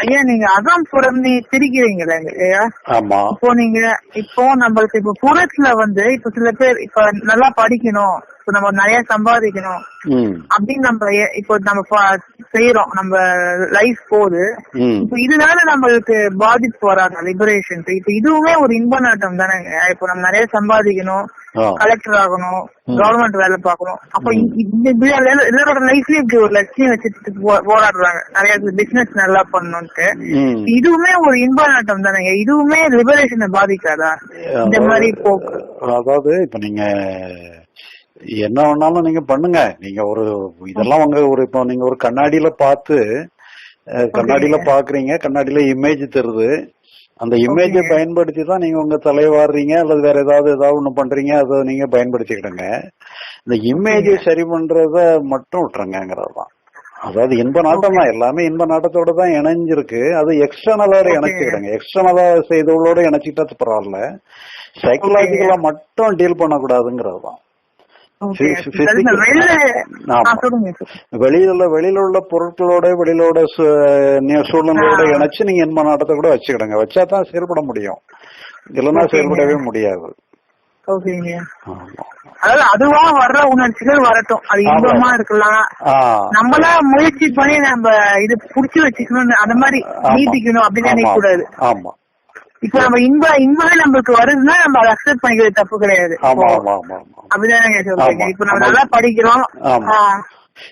ஐயா நீங்க அகம் புறம்னு பிரிக்கிறீங்களா ஐயா? ஆமா. இப்போ நீங்க இப்போ நம்மளுக்கு இப்போ புறத்துல வந்து இப்போ சில பேர் இப்ப நல்லா படிக்கணும் இப்போ நம்ம நிறைய சம்பாதிக்கணும். அப்படின்னு நம்ம இப்போ நம்ம செய்யறோம் நம்ம லைஃப் போகுது ம். இப்போ இதனால நம்மளுக்கு பாதிப்பு வராது லிபரேஷன் இப்போ இதுவுமே ஒரு இன்ப நாட்டம் தானேங்க இப்போ நம்ம நிறைய சம்பாதிக்கணும் கலெக்டர் ஆகணும் கவர்மெண்ட் வேலை பார்க்கணும். அப்போ எல்லாரோட லைஃப்லயும் இப்படி ஒரு லட்சியம் வச்சுட்டு போராடுறாங்க. நிறைய பிசினஸ் நல்லா பண்ணணும்ட்டு. இதுவுமே ஒரு இன்ப நாட்டம் தானேங்க இதுவுமே லிபரேஷனை பாதிக்காதா? இந்த மாதிரி போக்கு அதாவது இப்ப நீங்க என்ன வேணாலும் நீங்க பண்ணுங்க. நீங்க ஒரு இதெல்லாம் உங்க ஒரு இப்போ நீங்க ஒரு கண்ணாடியில பார்த்து அஹ், கண்ணாடியில பாக்குறீங்க. கண்ணாடியில இமேஜ் தருது. அந்த இமேஜை. பயன்படுத்தி தான் நீங்க உங்க தலையை வாடுறீங்க அல்லது வேற ஏதாவது ஏதாவது ஒண்ணு பண்றீங்க அதை நீங்க பயன்படுத்திக்கிடுங்க. இந்த இமேஜை சரி பண்றத மட்டும் விட்டுருங்கிறது தான் அதாவது இன்ப நாட்டம் தான் எல்லாமே இன்ப நாட்டத்தோட தான் இணைஞ்சிருக்கு. அது எக்ஸ்டர்னலோட. இணைச்சிக்கிடுங்க. எக்ஸ்டர்னலா செய்தவளோட இணைச்சிக்கிட்டா பரவாயில்ல. சைக்கலாஜிக்கலா மட்டும் டீல் பண்ணக்கூடாதுங்கிறது தான் வெளியில வெளியில உள்ள பொருட்களோட வெளியிலோட சூழ்நிலையோட. இணைச்சு நீங்க இன்ப நாட்டத்தை கூட வச்சுக்கிடுங்க வச்சா தான் செயல்பட முடியும் இல்லைன்னா. செயல்படவே முடியாது. அதாவது அதுவா வர்ற உணர்ச்சிகள் வரட்டும் அது. இன்பமா இருக்கலாம். நம்மளா முயற்சி பண்ணி நம்ம இது புடிச்சு வச்சுக்கணும் அந்த மாதிரி. நீட்டிக்கணும் அப்படின்னு. நினைக்க கூடாது ஆமா இப்ப நம்ம இன்ப இன்பமே நம்மளுக்கு வருதுன்னா நம்ம அதை அக்செப்ட் பண்ணிக்கிறது தப்பு கிடையாது ஆமா இப்போ ஆமா ஆமா ஆமா அப்படிதானே சொல்றீங்க. இப்ப நம்ம. நல்லா படிக்கிறோம்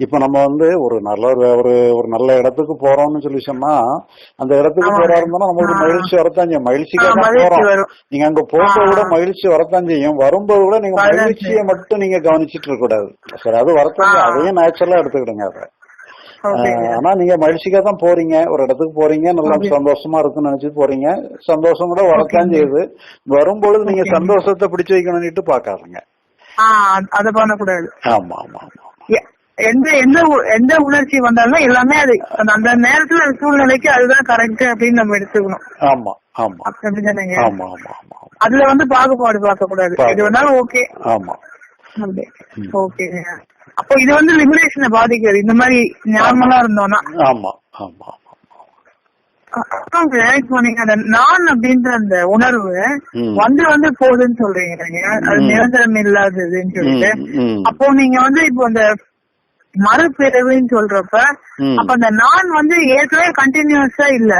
இப்ப நம்ம வந்து ஒரு நல்ல ஒரு ஒரு நல்ல இடத்துக்கு போறோம்னு சொல்லி சொன்னா அந்த இடத்துக்கு. போறா இருந்தா நமக்கு ஆ. மகிழ்ச்சி வரத்தான் செய்யும் மகிழ்ச்சிக்காக போறோம். நீங்க அங்க ஆ. கூட மகிழ்ச்சி வரத்தான் செய்யும் வரும்போது கூட நீங்க மகிழ்ச்சியை மட்டும் நீங்க கவனிச்சிட்டு இருக்க கூடாது சரி அது வரத்தான். அதையும் நேச்சுரலா எடுத்துக்கிடுங்க அதை ஆனா நீங்க மகிழ்ச்சிக்காக தான் போறீங்க. ஒரு இடத்துக்கு போறீங்க. நல்லா. சந்தோஷமா இருக்குன்னு நினைச்சு போறீங்க. சந்தோஷம் கூட வரத்தான். செய்யுது. வரும்பொழுது நீங்க. சந்தோஷத்தை பிடிச்சு வைக்கணும்னுட்டு பாக்காதுங்க அத பண்ணக்கூடாது ஆமா ஆமா எந்த எந்த எந்த உணர்ச்சி வந்தாலும் எல்லாமே அது அந்த- நேரத்துல சூழ்நிலைக்கு அதுதான் கரெக்ட் அப்படின்னு நம்ம எடுத்துக்கணும். ஆமா ஆமா. அப்படிதானேங்க? ஆமா ஆமா ஆமா அதுல வந்து பாகுபாடு பார்க்க கூடாது. இது வந்தாலும் ஓகே. ஆமா. ஓகேங்க. அப்போ இது வந்து லிபரேஷனை பாதிக்காது இந்த மாதிரி நார்மலா இருந்தோம்னா ஆமா ஆமா நான் அப்படின்ற அந்த உணர்வு. வந்து வந்து போகுதுன்னு சொல்றீங்க. அது. நிரந்தரம் இல்லாததுன்னு சொல்லிட்டு. அப்போ நீங்க வந்து இப்போ அந்த மறுபிறவின்னு சொல்றப்ப. அப்ப அந்த நான் வந்து ஏற்கனவே கண்டினியூஸா இல்ல.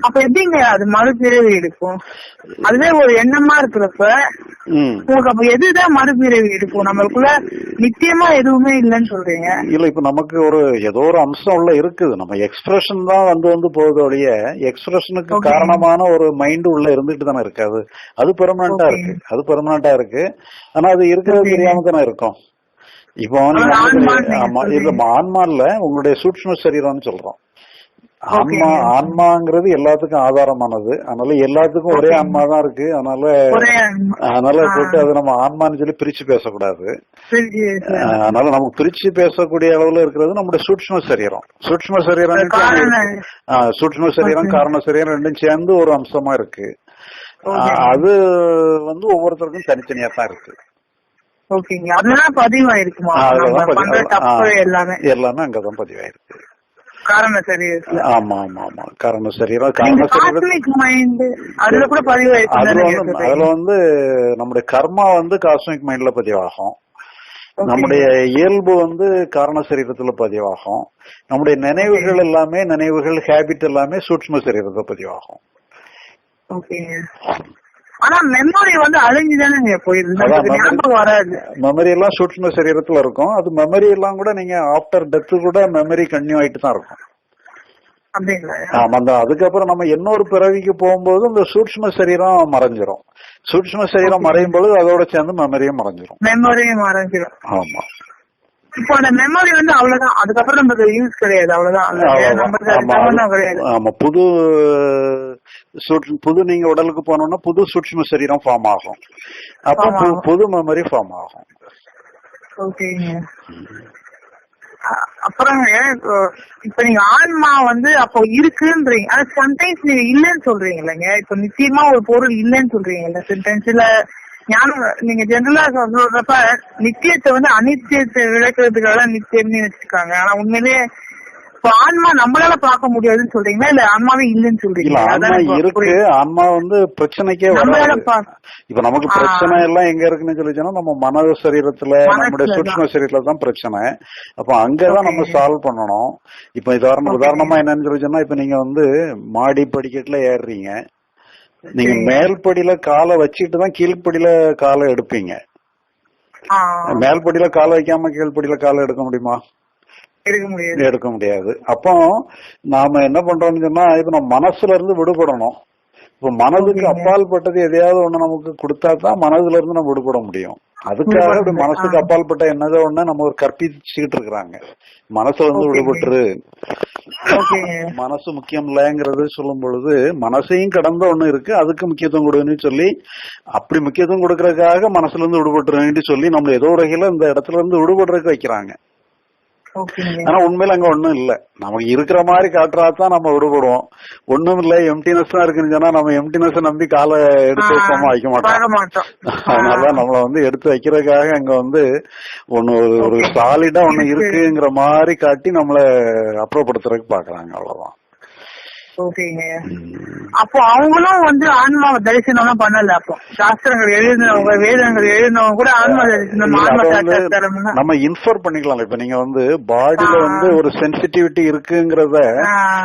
அப்ப எப்படிங்க அது மறுபிறவி எடுக்கும்? அதுவே ஒரு எண்ணமா இருக்கிறப்ப உங்களுக்கு அப்ப எதுதான் மறுபிறவி எடுக்கும்? நம்மளுக்குள்ள நிச்சயமா எதுவுமே இல்லைன்னு சொல்றீங்க. இல்ல இப்ப நமக்கு ஒரு ஏதோ ஒரு அம்சம் உள்ள இருக்குது. நம்ம எக்ஸ்பிரஷன் தான் வந்து வந்து போகுது ஒழிய எக்ஸ்பிரஷனுக்கு. காரணமான ஒரு மைண்ட் உள்ள இருந்துட்டு தானே இருக்கு. அது அது பெர்மனண்டா. இருக்கு. அது பெர்மனண்டா இருக்கு. ஆனா அது இருக்கிறது. தெரியாம தானே இருக்கும். இப்போ ஆமா சொல்றீங்க. இல்ல ஆன்மா இல்ல உங்களுடைய சூட்சும சரீரம்னு சொல்றோம். ஆன்மா. ஆன்மாங்கிறது எல்லாத்துக்கும் ஆதாரமானது. அதனால எல்லாத்துக்கும் ஒரே. ஆன்மா தான் இருக்கு. அதனால அதனால. போட்டு அது நம்ம ஆன்மான்னு சொல்லி பிரிச்சு பேசக்கூடாது. அதனால நமக்கு பிரிச்சு பேசக்கூடிய அளவுல இருக்கிறது நம்முடைய சூட்சும சரீரம். சூட்சும சரீரம் சூட்சும சரீரம். காரண சரீரம் ரெண்டும் சேர்ந்து ஒரு அம்சமா இருக்கு. அது வந்து ஒவ்வொருத்தருக்கும் தனித்தனியா தான் இருக்கு. ஓகேங்க. அதெல்லாம் பதிவாயிருக்குமா? எல்லாமே. எல்லாமே அங்கதான் பதிவாயிருக்கு. காரண ஆமா ஆமா ஆமா. காரண சரீரம் காரண அதுல கூட பதிவாயிருக்கு அதுல தானே வந்து சொல்றீங்க? அதுல வந்து நம்முடைய கர்மா வந்து காஸ்மிக் மைண்ட்ல பதிவாகும். நம்முடைய இயல்பு வந்து காரண சரீரத்துல பதிவாகும். நம்முடைய நினைவுகள் எல்லாமே நினைவுகள் ஹேபிட் எல்லாமே சூட்சும சரீரத்துல பதிவாகும். ஓகேங்க. ஆனா மெமரி வந்து அழிஞ்சுதானே மெமரி எல்லாம் சூட்சும சரீரத்துல இருக்கும். அது மெமரி எல்லாம் கூட நீங்க ஆஃப்டர் டெத் கூட மெமரி கன்டினியூ ஆயிட்டு தான் இருக்கும். ஆமா அந்த அதுக்கப்புறம் நம்ம இன்னொரு பிறவிக்கு போகும்போது அந்த சூட்சும சரீரம் மறைஞ்சிரும். சூட்சும சரீரம் மறையும் பொழுது அதோட சேர்ந்து மெமரியும் மறைஞ்சிரும். மெமரியும் மறைஞ்சிடும் ஆமா. இப்போ அந்த மெமரி வந்து அவ்வளவுதான். அதுக்கப்புறம் நமக்கு யூஸ் கிடையாது. அவ்வளவுதான். ஆமா, புது புது நீங்க உடலுக்கு போனோம்னா புது சூட்சும சரீரம் ஃபார்ம் ஆகும். அப்ப புது மெமரி ஃபார்ம் ஆகும். ஓகேங்க. அ- அப்புறங்க இப்போ இப்ப நீங்க ஆன்மா வந்து அப்போ இருக்குன்றீங்க. ஆனா சம்டைம்ஸ் நீங்க இல்லன்னு சொல்றீங்க இல்லைங்க. இப்ப நிச்சயமா ஒரு பொருள் இல்லன்னு சொல்றீங்க இல்ல சென்டென்ஸ்ல ஞானம் நீங்க ஜெனரலா சொல்றப்ப நிச்சயத்தை வந்து அனிச்சயத்தை விளக்குறதுக்காக நிச்சயம்னு வச்சிருக்காங்க ஆனா உண்மையிலேயே இப்ப ஆன்மா நம்மளால பார்க்க முடியாதுன்னு சொல்றீங்களா இல்ல ஆன்மாவே இல்லைன்னு இல்ல சொல்றீங்களா ஆன்மா இருக்கு. ஆன்மா வந்து பிரச்சனைக்கே வராது இப்ப நமக்கு. பிரச்சனை எல்லாம் எங்க இருக்குன்னு சொல்லி சொன்னா நம்ம மன சரீரத்துல நம்முடைய. சூட்ச்ம சரீரத்துல தான் பிரச்சனை அப்ப அங்கதான் நம்ம. சால்வ் பண்ணணும் இப்ப உதாரணம். உதாரணமா என்னன்னு சொல்லி சொன்னா இப்ப நீங்க வந்து மாடி படிக்கட்டுல ஏறுறீங்க நீங்க. மேல்படியில காலை வச்சுட்டு தான் கீழ்ப்படியில காலை எடுப்பீங்க. மேல்படியில காலை வைக்காம கீழ்ப்படியில காலை எடுக்க முடியுமா? எடுக்க முடியாது. அப்போ நாம என்ன பண்றோம்னு சொன்னா இப்ப நம்ம மனசுல இருந்து விடுபடணும். இப்ப மனதுக்கு Okay. அப்பால்பட்டது எதையாவது ஒண்ணு நமக்கு கொடுத்தா தான் மனதுல இருந்து நம்ம விடுபட முடியும். அதுக்காக இப்படி மனசுக்கு ஆ. அப்பால்பட்ட என்னதோ ஒண்ணு நம்ம ஒரு கற்பிச்சுக்கிட்டு இருக்கிறாங்க. மனசுல இருந்து. விடுபட்டுரு. மனசு முக்கியம் இல்லைங்கிறது சொல்லும் பொழுது மனசையும் கடந்த ஒண்ணு இருக்கு அதுக்கு முக்கியத்துவம் கொடுன்னு சொல்லி அப்படி முக்கியத்துவம் கொடுக்கறதுக்காக மனசுல இருந்து விடுபட்டுறேன்னு சொல்லி நம்ம ஏதோ ஒரு வகையில இந்த இடத்துல இருந்து விடுபடுறதுக்கு வைக்கிறாங்க. ஆனா உண்மையில அங்க ஒண்ணும் இல்ல. நமக்கு இருக்கிற மாதிரி காட்டுறாதான் நம்ம விடுபடுவோம். ஒண்ணும் இல்ல எம்டினஸ் தான் இருக்குன்னு சொன்னா நம்ம எம்டினஸ் நம்பி காலை எடுத்து வைக்காம வைக்க மாட்டோம். மாட்டோம். அதனால நம்மள வந்து எடுத்து வைக்கிறதுக்காக அங்க வந்து ஒண்ணு ஒரு ஒரு சாலிடா ஒண்ணு இருக்குங்கிற மாதிரி காட்டி நம்மள அப்புறப்படுத்துறதுக்கு பாக்குறாங்க. அவ்வளவுதான். ஓகேங்க. அப்போ அவங்களும் வந்து ஆன்மா தரிசனம் பண்ணல அப்போ. சாஸ்திரங்கள் எழுதினவங்க வேதங்கள் எழுதினவங்க கூட ஆன்மா தரிசனம் ஆன்மா நம்ம இன்ஃபர் பண்ணிக்கலாம் இப்ப நீங்க வந்து பாடியில. வந்து ஒரு சென்சிட்டிவிட்டி இருக்குங்கிறத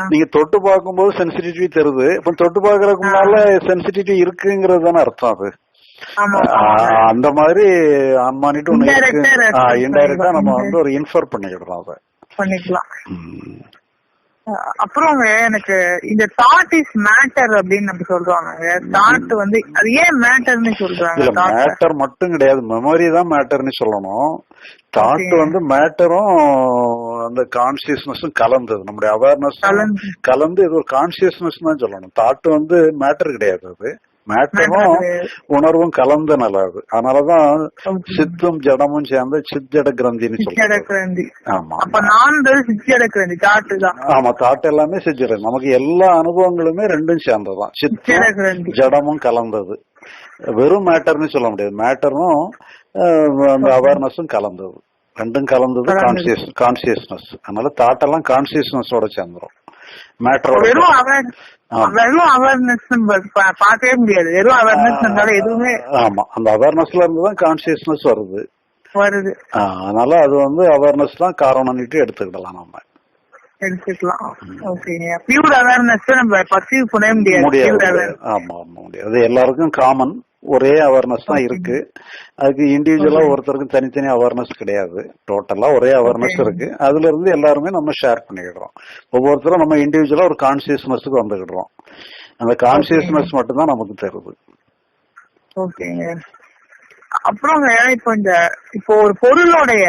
நீங்க தொட்டு பார்க்கும்போது சென்சிட்டிவிட்டி தருது. இப்ப தொட்டு பார்க்கறதுக்கு முன்னால சென்சிட்டிவிட்டி இருக்குங்கிறது தானே அர்த்தம் அது. அந்த மாதிரி ஆன்மானிட்டு ஒண்ணு இருக்கு. இன்டைரக்டா நம்ம. வந்து ஒரு இன்ஃபர் பண்ணிக்கிடுறோம் அதை. பண்ணிக்கலாம். அப்புறம் எனக்கு இந்த தாட் இஸ் மேட்டர் அப்படின்னு நம்ம சொல்றாங்க தாட் வந்து அது ஏன் மேட்டர்னு சொல்றாங்க? மேட்டர் மட்டும் கிடையாது. மெமரி தான் மேட்டர்னு சொல்லணும். தாட். வந்து மேட்டரும் அந்த கான்சியஸ்னஸும் கலந்தது. நம்முடைய அவேர்னஸ் கலந்து. கலந்து இது ஒரு கான்சியஸ்னஸ் தான் சொல்லணும். தாட் வந்து மேட்டர் கிடையாது அது. Matter. உணர்வும் கலந்த நிலை அது. அதனாலதான். சித்தும் ஜடமும் சேர்ந்து சித்தட கிரந்தின்னு அடக்கிறந்தி ஆமா. தாட்டு எல்லாமே சிஜட நமக்கு எல்லா அனுபவங்களுமே ரெண்டும் சேர்ந்ததுதான். சித்தி சித்தம் ஜடமும் கலந்தது. வெறும் மேட்டர்னு சொல்ல முடியாது. மேட்டரும் அந்த அவேர்னஸும் கலந்தது. ரெண்டும் கலந்தது. கான்சியஸ் கான்சியஸ்னஸ் அதனால தாட் எல்லாம் கான்சியஸ்னஸோட சேர்ந்துரும். மேட்டரோட வெறும் ஆமா. வெறும் அவேர்னஸ் பார்க்கவே முடியாது. வெறும் அவேர்னஸ் எதுவுமே ஆமா. அந்த அவேர்னஸ்ல இருந்து தான் கான்சியஸ்னஸ் வருது. அதனால அது வந்து அவேர்னஸ் தான் காரணம்னுட்டு எடுத்துக்கிடலாம் நம்ம. எடுத்துக்கலாம். பியூர் அவேர்னஸ் நம்ம பர்சீவ் பண்ணவே முடியாது. ஆமா ஆமா முடியாது. அது எல்லாருக்கும் காமன் ஒரே அவேர்னஸ் தான் இருக்கு. அதுக்கு இண்டிவிஜுவலா ஒருத்தருக்கும் தனித்தனி அவேர்னஸ் கிடையாது. டோட்டலா ஒரே அவேர்னஸ். இருக்கு. அதுல இருந்து எல்லாருமே நம்ம ஷேர் பண்ணிக்கிடுறோம். ஒவ்வொருத்தரும் நம்ம இண்டிவிஜுவலா ஒரு கான்சியஸ்னஸ்க்கு வந்துக்கிடுறோம். அந்த கான்சியஸ்னஸ் மட்டும் தான் நமக்கு தருது. ஓகேங்க அப்புறங்க இப்போ இந்த இப்போ ஒரு பொருளோடைய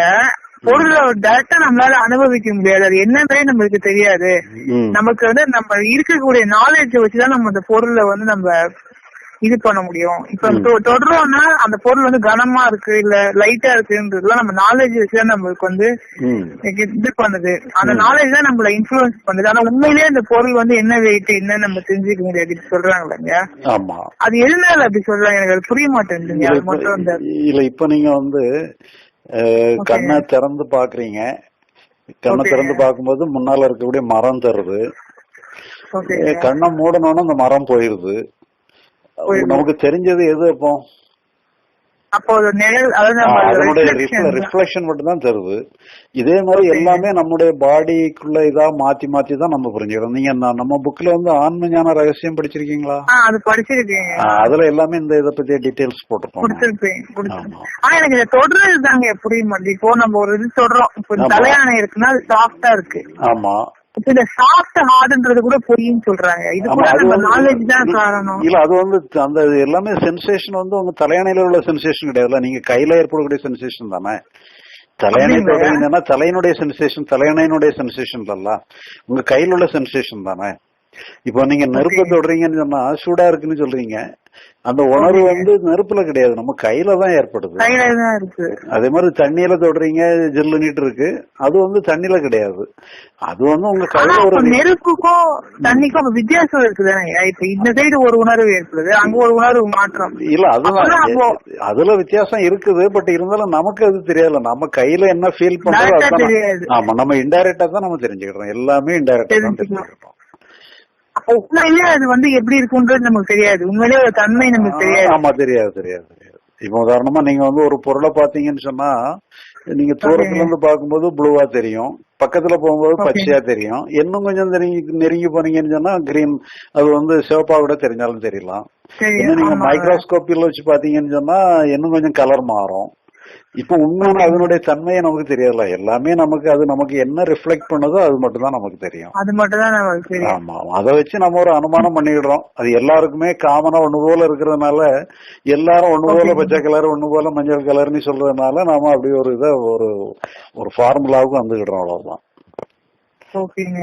பொருளை டைரக்டா நம்மளால அனுபவிக்க முடியாது. அது என்னன்றே நம்மளுக்கு தெரியாது. நமக்கு வந்து நம்ம இருக்கக்கூடிய நாலேஜ் வச்சுதான் நம்ம அந்த பொருளை வந்து நம்ம இது பண்ண முடியும். இப்ப தொடரோம்னா அந்த பொருள் வந்து கனமா இருக்கு இல்ல லைட்டா இருக்குன்றதுலாம் நம்ம நாலேஜ் வச்சுதான் நம்மளுக்கு வந்து. இது பண்ணுது. அந்த நாலேஜ் தான் நம்மள இன்ஃபுளுன்ஸ் பண்ணுது. ஆனா உண்மையிலேயே அந்த பொருள் வந்து என்ன வெயிட் என்ன நம்ம தெரிஞ்சுக்க முடியாது இப்படி சொல்றாங்க இல்லைங்க ஆமா. அது எதனால அப்படி சொல்றாங்க? எனக்கு அது புரிய மாட்டேங்குதுங்க. அது மட்டும் இல்ல இப்ப நீங்க வந்து. கண்ணை திறந்து பாக்குறீங்க. கண்ணை. திறந்து பார்க்கும்போது முன்னால இருக்கக்கூடிய மரம் தருது. கண்ணை மூடணும்னா அந்த மரம் போயிருது. நமக்கு தெரிஞ்சது எது அப்போ? அப்போ. ரிஃப்ளெக்ஷன் மட்டும் தான். தருது. இதே மாதிரி. எல்லாமே நம்முடைய பாடிக்குள்ள இதா மாத்தி மாத்தி தான் நம்ம புரிஞ்சுக்கிறோம். நீங்க ந- நம்ம புக்ல வந்து ஆன்ம ஞான ரகசியம் படிச்சிருக்கீங்களா? அது படிச்சிருக்கேன். ஆ, அதுல எல்லாமே இந்த இத பத்தி டீடைல்ஸ். ஆமா. ஆனா எனக்கு இதை தொடர்றது தாங்க புரிய மாட்டேங்குது இப்போ நம்ம ஒரு இது சொல்றோம் இப்போ இருக்குன்னா அது சாஃப்டா இருக்கு. ஆமா. சாஃப்ட் ஹார்ட்ன்றது கூட பொய்ன்னு சொல்றாங்க. இது கூட அது நம்ம வந்து- நாலேஜ் தான் காரணம். இல்ல அது வந்து அந்த எல்லாமே சென்சேஷன் வந்து உங்க தலையணையில உள்ள சென்சேஷன் கிடையாதுல்ல நீங்க கையில ஏற்படக்கூடிய சென்சேஷன் தானே. தலையணை அப்படிங்களா? தொடங்கினா தலையினுடைய சென்சேஷன் தலையணையினுடைய சென்சேஷன் இல்லல்ல. உங்க கையில உள்ள சென்சேஷன் தானே. இப்போ நீங்க நெருப்பை தொடுறீங்கன்னு சொன்னா சூடா இருக்குன்னு சொல்றீங்க. அந்த உணர்வு வந்து நெருப்புல கிடையாது. நம்ம கையில தான் ஏற்படுது. அதே மாதிரி தண்ணியில தொடுறீங்க ஜில்லு நீட்டு இருக்கு. அது வந்து தண்ணியில கிடையாது. அது வந்து உங்க கையில ஒரு நெருப்புக்கும் தண்ணிக்கும் வித்தியாசம் இருக்குதானே? இப்ப இந்த சைடு ஒரு உணர்வு ஏற்படுது அங்க ஒரு உணர்வு மாற்றம். இல்ல அதுதான். அதுல வித்தியாசம் இருக்குது பட் இருந்தாலும் நமக்கு அது தெரியல நம்ம கையில என்ன ஃபீல் பண்றோம் ஆமா நம்ம இன்டைரக்டா தான் நம்ம தெரிஞ்சுக்கிறோம். எல்லாமே இன்டைரக்டா தான். தெரிஞ்சுக்கிறோம். உண்மையிலே அது வந்து எப்படி இருக்குன்றது நமக்கு தெரியாது. உண்மையிலே ஒரு தன்மை நமக்கு தெரியாது. ஆமா தெரியாது தெரியாது தெரியாது. இப்ப உதாரணமா நீங்க வந்து ஒரு பொருளை பாத்தீங்கன்னு சொன்னா நீங்க தூரத்துல இருந்து பார்க்கும்போது ப்ளூவா தெரியும். பக்கத்துல போகும்போது. பச்சையா தெரியும். இன்னும் கொஞ்சம் நெருங்கி நெருங்கி போனீங்கன்னு சொன்னா கிரீன் அது வந்து சிவப்பா கூட தெரிஞ்சாலும் தெரியலாம். நீங்க. மைக்ரோஸ்கோப்பில வச்சு பாத்தீங்கன்னு சொன்னா இன்னும் கொஞ்சம் கலர் மாறும். இப்ப உண்மையான அதனுடைய தன்மையை நமக்கு தெரியல எல்லாமே நமக்கு அது நமக்கு என்ன ரிஃப்ளெக்ட் பண்ணுதோ அது மட்டும் தான் நமக்கு தெரியும். அது மட்டும் தான் நமக்கு தெரியும். ஆமா. அதை வச்சு நம்ம ஒரு அனுமானம் பண்ணிடுறோம். அது எல்லாருக்குமே காமனா ஒண்ணு போல இருக்கிறதுனால எல்லாரும் ஒண்ணு போல. பச்சை கலர் ஒண்ணு போல மஞ்சள் கலர்னு சொல்றதுனால நாம அப்படி ஒரு இதை ஒரு ஒரு ஃபார்முலாவுக்கு வந்துக்கிடுறோம் அவ்வளவுதான். ஓகேங்க.